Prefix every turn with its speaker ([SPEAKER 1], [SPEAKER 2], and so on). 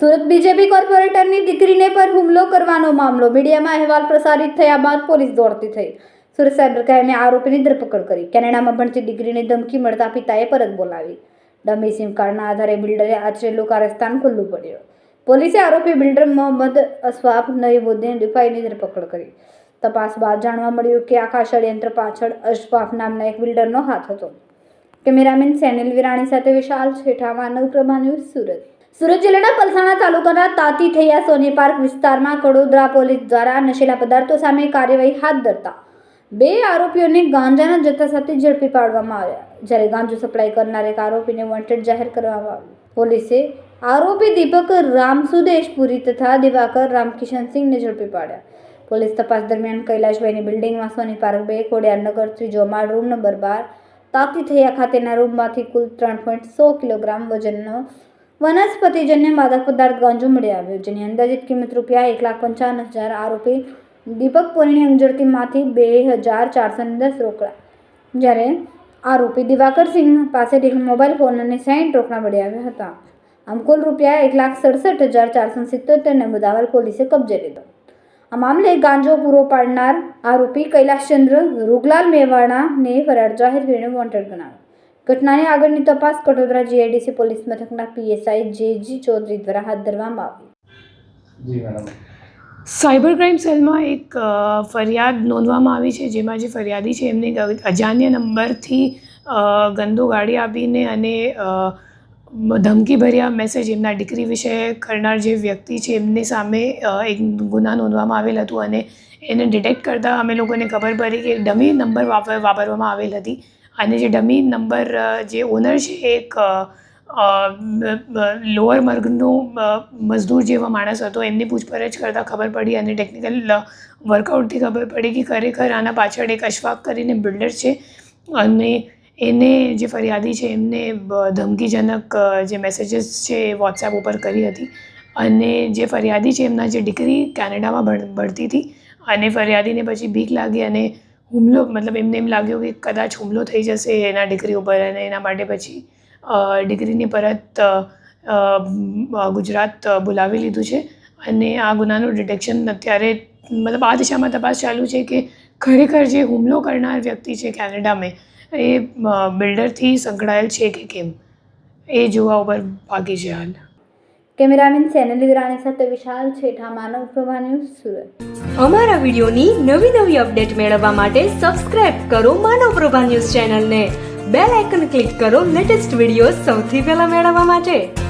[SPEAKER 1] Surat BJP કોર્પોરેટરની દીકરીને પર હુમલો કરવાનો મામલો. મીડિયામાં અહેવાલ પ્રસારિત થયા બાદ પોલીસ દોડતી થઈ. સુરત સાયબર ક્રાઇમે આરોપીની ધરપકડ કરી. કેનેડામાં ભણતી દીકરીને ધમકી મળતા પિતાએ પરત બોલાવી. ડમી સિમ કાર્ડના આધારે બિલ્ડરે આચરેલું કારસ્તાન ખુલ્લું પડ્યું. પોલીસે આરોપી બિલ્ડર મોહમ્મદ અસવાફ નઈબુદ્દીન રિફાઈની ધરપકડ કરી. તપાસ બાદ જાણવા મળ્યું કે આખા ષડયંત્ર પાછળ અશફાફ નામના એક બિલ્ડરનો હાથ હતો. કેમેરામેન સેનિલ વિરાણી સાથે વિશાલ છેઠાવા નવપ્રભા ન્યૂઝ સુરત. સુરત જિલ્લાના પલસાણા તાલુકાના તાતી થયા સોની પાર્ક વિસ્તારમાં કડોદરા પોલીસ દ્વારા નશીલા પદાર્થો સામે કાર્યવાહી હાથ ધરતા બે આરોપીઓને ગાંજાના જથ્થા સાથે ઝડપી પાડવામાં આવ્યા. જ્યારે ગાંજો સપ્લાય કરનાર એક આરોપીને વોન્ટેડ જાહેર કરવામાં આવ્યો. પોલીસે આરોપી દીપક રામસુદેશપુરી તથા દિવાકર રામકિશન સિંહને ઝડપી પાડ્યા. પોલીસ તપાસ દરમિયાન કૈલાશભાઈની બિલ્ડિંગમાં સોની પાર્ક બે ખોડિયારનગર ત્રીજો માળ રૂમ નંબર બાર તાતી થયા ખાતેના રૂમમાંથી કુલ ત્રણ પોઈન્ટ સો કિલોગ્રામ વજનનો વનસ્પતિજન્ય માદક પદાર્થ ગાંજો મળી આવ્યો, જેની અંદાજિત કિંમત રૂપિયા એક લાખ પંચાવન હજાર આરોપી દીપક પોરીની અંજરતીમાંથી બે હજાર ચારસો દસ રોકડા. જ્યારે આરોપી દિવાકર સિંહ પાસેથી મોબાઈલ ફોન અને સાઈઠ રોકડા મળી આવ્યા હતા. આમ કુલ રૂપિયા એક લાખ સડસઠ હજાર ચારસો સિત્તોતેરને મુદાવલ પોલીસે કબજે લીધો. આ મામલે ગાંજો પૂરો પાડનાર આરોપી કૈલાશચંદ્ર રૂગલાલ મેવાડાને ફરાર જાહેર કરીને વોન્ટેડ ગણાવ્યો ઘટનાની આગળની તપાસ કટોદરા જીઆઈડીસી પોલીસ મથકના પીએસઆઈ જે જી ચૌધરી દ્વારા હાથ ધરવામાં આવી.
[SPEAKER 2] જી
[SPEAKER 3] સાયબર ક્રાઇમ સેલમાં એક ફરિયાદ નોંધવામાં આવી છે જેમાં જે ફરિયાદી છે એમને અજાન્ય નંબરથી ગંદો ગાડી આપીને અને ધમકીભર્યા મેસેજ એમના દીકરી વિશે કરનાર જે વ્યક્તિ છે, એમની સામે એક ગુના નોંધવામાં આવેલ હતું અને એને ડિટેક્ટ કરતાં અમે લોકોને ખબર પડી કે ડમી નંબર વાપર વાપરવામાં આવેલ હતી. અને જે ડમી નંબર જે ઓનર છે એક લોઅર વર્ગનો મજદૂર જેવા માણસ હતો. એમની પૂછપરછ કરતાં ખબર પડી અને ટેકનિકલ વર્કઆઉટથી ખબર પડી કે ખરેખર આના પાછળ એક અશફાક કરીને બિલ્ડર છે. અને એને જે ફરિયાદી છે, એમને ધમકીજનક જે મેસેજીસ છે એ વોટ્સએપ ઉપર કરી હતી. અને જે ફરિયાદી છે, એમના જે દીકરી કેનેડામાં ભણ, ભણતી હતી. અને ફરિયાદીને પછી બીક લાગી અને હુમલો, મતલબ એમને એમ લાગ્યું કે કદાચ હુમલો થઈ જશે એના દીકરી ઉપર અને એના માટે પછી દીકરીને પરત ગુજરાત બોલાવી લીધું છે. અને આ ગુનાનું ડિટેક્શન અત્યારે, મતલબ આ દિશામાં તપાસ ચાલુ છે કે ખરેખર જે હુમલો કરનાર વ્યક્તિ છે કેનેડામાં એ બિલ્ડરથી સંકળાયેલ છે કે કેમ? એ જોવા ઉપર બાકી છે હાલ.
[SPEAKER 1] કેમેરામેન સેનલ વિરાણી સાથે વિશાલ છેઠા માનવ પ્રભા ન્યૂઝ સુરત.
[SPEAKER 4] અમારા વિડીયોની નવી નવી અપડેટ મેળવવા માટે સબસ્ક્રાઇબ કરો માનવ પ્રભા ન્યૂઝ ચેનલને. બેલ આઇકન ક્લિક કરો લેટેસ્ટ વીડિયો સૌથી પહેલા મેળવવા માટે.